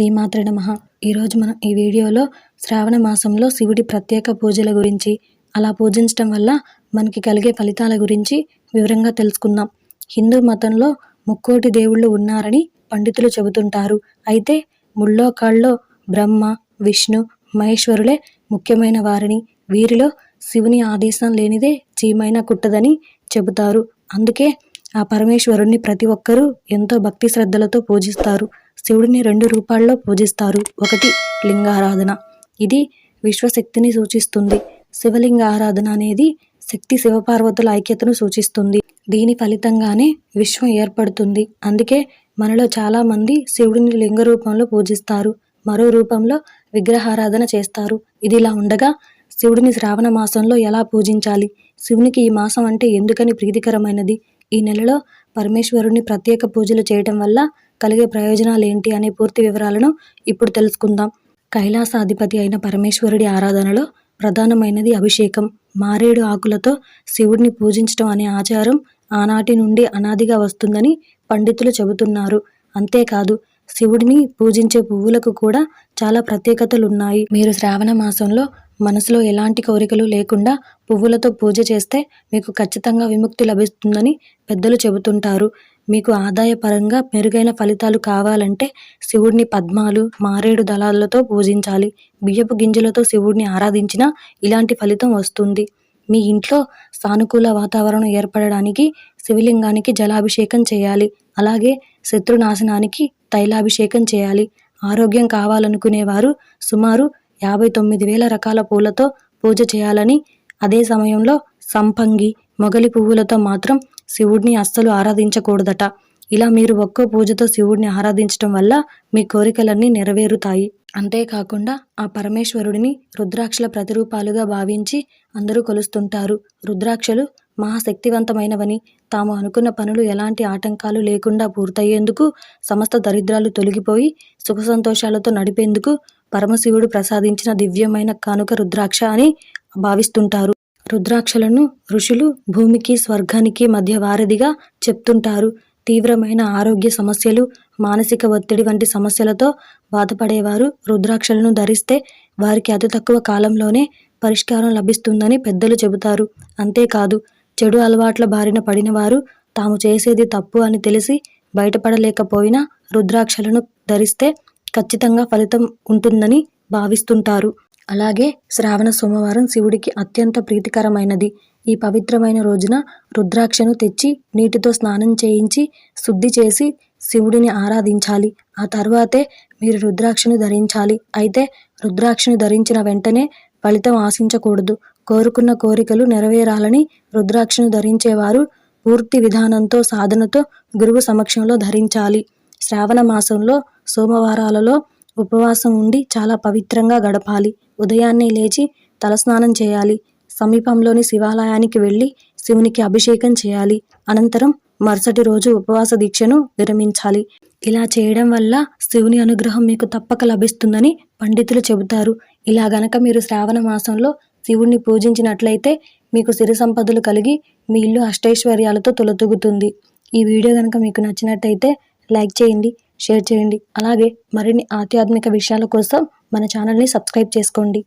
శ్రీమాత్ర నమ. ఈరోజు మనం ఈ వీడియోలో శ్రావణ మాసంలో శివుడి ప్రత్యేక పూజల గురించి అలా పూజించడం వల్ల మనకి కలిగే ఫలితాల గురించి వివరంగా తెలుసుకుందాం. హిందూ మతంలో ముక్కోటి దేవుళ్ళు ఉన్నారని పండితులు చెబుతుంటారు. అయితే ముల్లోకాల్లో బ్రహ్మ విష్ణు మహేశ్వరులే ముఖ్యమైన వారిని. వీరిలో శివుని ఆదేశం లేనిదే చీమైన కుట్టదని చెబుతారు. అందుకే ఆ పరమేశ్వరుణ్ణి ప్రతి ఒక్కరూ ఎంతో భక్తి శ్రద్ధలతో పూజిస్తారు. శివుడిని రెండు రూపాల్లో పూజిస్తారు. ఒకటి లింగారాధన. ఇది విశ్వశక్తిని సూచిస్తుంది. శివలింగ ఆరాధన అనేది శక్తి శివపార్వతుల ఐక్యతను సూచిస్తుంది. దీని ఫలితంగానే విశ్వం ఏర్పడుతుంది. అందుకే మనలో చాలామంది శివుడిని లింగ రూపంలో పూజిస్తారు. మరో రూపంలో విగ్రహారాధన చేస్తారు. ఇదిలా ఉండగా శివుడిని శ్రావణ మాసంలో ఎలా పూజించాలి? శివునికి ఈ మాసం అంటే ఎందుకని ప్రీతికరమైనది? ఈ నెలలో పరమేశ్వరుని ప్రత్యేక పూజలు చేయటం వల్ల కలిగే ప్రయోజనాలు ఏంటి అనే పూర్తి వివరాలను ఇప్పుడు తెలుసుకుందాం. కైలాసాధిపతి అయిన పరమేశ్వరుడి ఆరాధనలో ప్రధానమైనది అభిషేకం. మారేడు ఆకులతో శివుడిని పూజించడం అనే ఆచారం ఆనాటి నుండి అనాదిగా వస్తుందని పండితులు చెబుతున్నారు. అంతేకాదు శివుడిని పూజించే పువ్వులకు కూడా చాలా ప్రత్యేకతలున్నాయి. మీరు శ్రావణ మాసంలో మనసులో ఎలాంటి కోరికలు లేకుండా పువ్వులతో పూజ చేస్తే మీకు ఖచ్చితంగా విముక్తి లభిస్తుందని పెద్దలు చెబుతుంటారు. మీకు ఆదాయపరంగా మెరుగైన ఫలితాలు కావాలంటే శివుడిని పద్మాలు మారేడు దళాలతో పూజించాలి. బియ్యపు గింజలతో శివుడిని ఆరాధించినా ఇలాంటి ఫలితం వస్తుంది. మీ ఇంట్లో సానుకూల వాతావరణం ఏర్పడడానికి శివలింగానికి జలాభిషేకం చేయాలి. అలాగే శత్రునాశనానికి తైలాభిషేకం చేయాలి. ఆరోగ్యం కావాలనుకునేవారు సుమారు యాభై తొమ్మిది వేల రకాల పూలతో పూజ చేయాలని అదే సమయంలో సంపంగి మొగలి పువ్వులతో మాత్రం శివుడిని అస్సలు ఆరాధించకూడదట. ఇలా మీరు ఒక్కో పూజతో శివుడిని ఆరాధించడం వల్ల మీ కోరికలన్నీ నెరవేరుతాయి. అంతేకాకుండా ఆ పరమేశ్వరుడిని రుద్రాక్షల ప్రతిరూపాలుగా భావించి అందరూ కొలుస్తుంటారు. రుద్రాక్షలు మహాశక్తివంతమైనవని తాము అనుకున్న పనులు ఎలాంటి ఆటంకాలు లేకుండా పూర్తయ్యేందుకు సమస్త దరిద్రాలు తొలగిపోయి సుఖ సంతోషాలతో నడిపేందుకు పరమశివుడు ప్రసాదించిన దివ్యమైన కానుక రుద్రాక్ష అని భావిస్తుంటారు. రుద్రాక్షలను ఋషులు భూమికి స్వర్గానికి మధ్య వారధిగా చెప్తుంటారు. తీవ్రమైన ఆరోగ్య సమస్యలు మానసిక ఒత్తిడి వంటి సమస్యలతో బాధపడేవారు రుద్రాక్షలను ధరిస్తే వారికి అతి తక్కువ కాలంలోనే పరిష్కారం లభిస్తుందని పెద్దలు చెబుతారు. అంతేకాదు చెడు అలవాట్ల బారిన పడిన వారు తాము చేసేది తప్పు అని తెలిసి బయటపడలేకపోయినా రుద్రాక్షలను ధరిస్తే ఖచ్చితంగా ఫలితం ఉంటుందని భావిస్తుంటారు. అలాగే శ్రావణ సోమవారం శివుడికి అత్యంత ప్రీతికరమైనది. ఈ పవిత్రమైన రోజున రుద్రాక్షను తెచ్చి నీటితో స్నానం చేయించి శుద్ధి చేసి శివుడిని ఆరాధించాలి. ఆ తర్వాతే మీరు రుద్రాక్షను ధరించాలి. అయితే రుద్రాక్షను ధరించిన వెంటనే ఫలితం ఆశించకూడదు. కోరుకున్న కోరికలు నెరవేరాలని రుద్రాక్షను ధరించేవారు పూర్తి విధానంతో సాధనతో గురువు సమక్షంలో ధరించాలి. శ్రావణ మాసంలో సోమవారాలలో ఉపవాసం ఉండి చాలా పవిత్రంగా గడపాలి. ఉదయాన్నే లేచి తలస్నానం చేయాలి. సమీపంలోని శివాలయానికి వెళ్ళి శివునికి అభిషేకం చేయాలి. అనంతరం మరుసటి రోజు ఉపవాస దీక్షను విరమించాలి ఇలా చేయడం వల్ల శివుని అనుగ్రహం మీకు తప్పక లభిస్తుందని పండితులు చెబుతారు. ఇలా గనక మీరు శ్రావణ మాసంలో శివుణ్ణి పూజించినట్లయితే మీకు సిరి సంపదలు కలిగి మీ ఇల్లు అష్టైశ్వర్యాలతో తొలతూగుతుంది. ఈ వీడియో కనుక మీకు నచ్చినట్టయితే లైక్ చేయండి షేర్ చేయండి. అలాగే మరిన్ని ఆధ్యాత్మిక విషయాల కోసం మన ఛానల్ని సబ్స్క్రైబ్ చేసుకోండి.